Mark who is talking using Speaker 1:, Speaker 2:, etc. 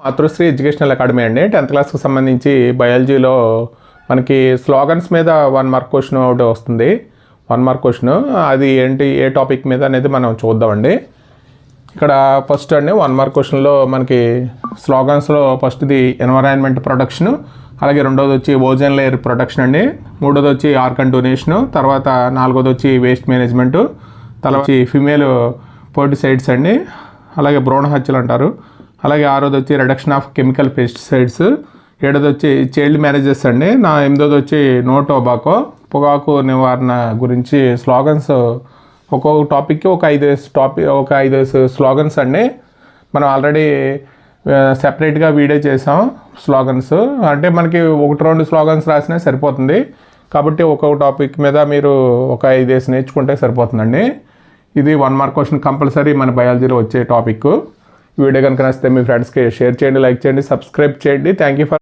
Speaker 1: మాతృశ్రీ educational academy అండి. Tenth క్లాస్కి సంబంధించి బయాలజీలో మనకి స్లోగన్స్ మీద వన్ మార్క్ క్వశ్చన్ ఒకటి వస్తుంది. One mark question. అది ఏంటి ఏ టాపిక్ మీద అనేది మనం చూద్దామండి. ఇక్కడ ఫస్ట్ అండి వన్ మార్క్ క్వశ్చన్లో మనకి స్లోగన్స్లో ఫస్ట్ది ఎన్వైరాన్మెంట్ ప్రొడక్షన్ అలాగే రెండోది వచ్చి ఓజన్ లేయర్ ప్రొడక్షన్ అండి. మూడోది వచ్చి ఆర్కన్ డొనేషను తర్వాత నాలుగోది వచ్చి వేస్ట్ మేనేజ్మెంటు తర్వాత వచ్చి ఫిమేల్ పోర్టిసైడ్స్ అండి. అలాగే భ్రూణ హత్యలు అంటారు. అలాగే ఆరోది వచ్చి రిడక్షన్ ఆఫ్ కెమికల్ పెస్టిసైడ్స్ ఏడోది వచ్చి చైల్డ్ మ్యారేజెస్ అండి. నా ఎనిమిదోది వచ్చి నో టొబాకో పొగాకు నివారణ గురించి స్లోగన్స్ ఒక్కొక్క టాపిక్కి ఒక ఐదు టాపిక్ ఒక ఐదు స్లోగన్స్ అండి. మనం ఆల్రెడీ సెపరేట్గా వీడియో చేసాం స్లోగన్స్ అంటే మనకి ఒకటి రెండు స్లోగన్స్ రాసినా సరిపోతుంది. కాబట్టి ఒక్కొక్క టాపిక్ మీద మీరు ఒక ఐదేసి నేర్చుకుంటే సరిపోతుందండి. ఇది వన్ మార్క్ క్వశ్చన్ కంపల్సరీ మన బయాలజీలో వచ్చే టాపిక్ వీడియో కనుక నచ్చితే మీ ఫ్రెండ్స్కి షేర్ చేయండి లైక్ చేయండి సబ్స్క్రైబ్ చేయండి. Thank you for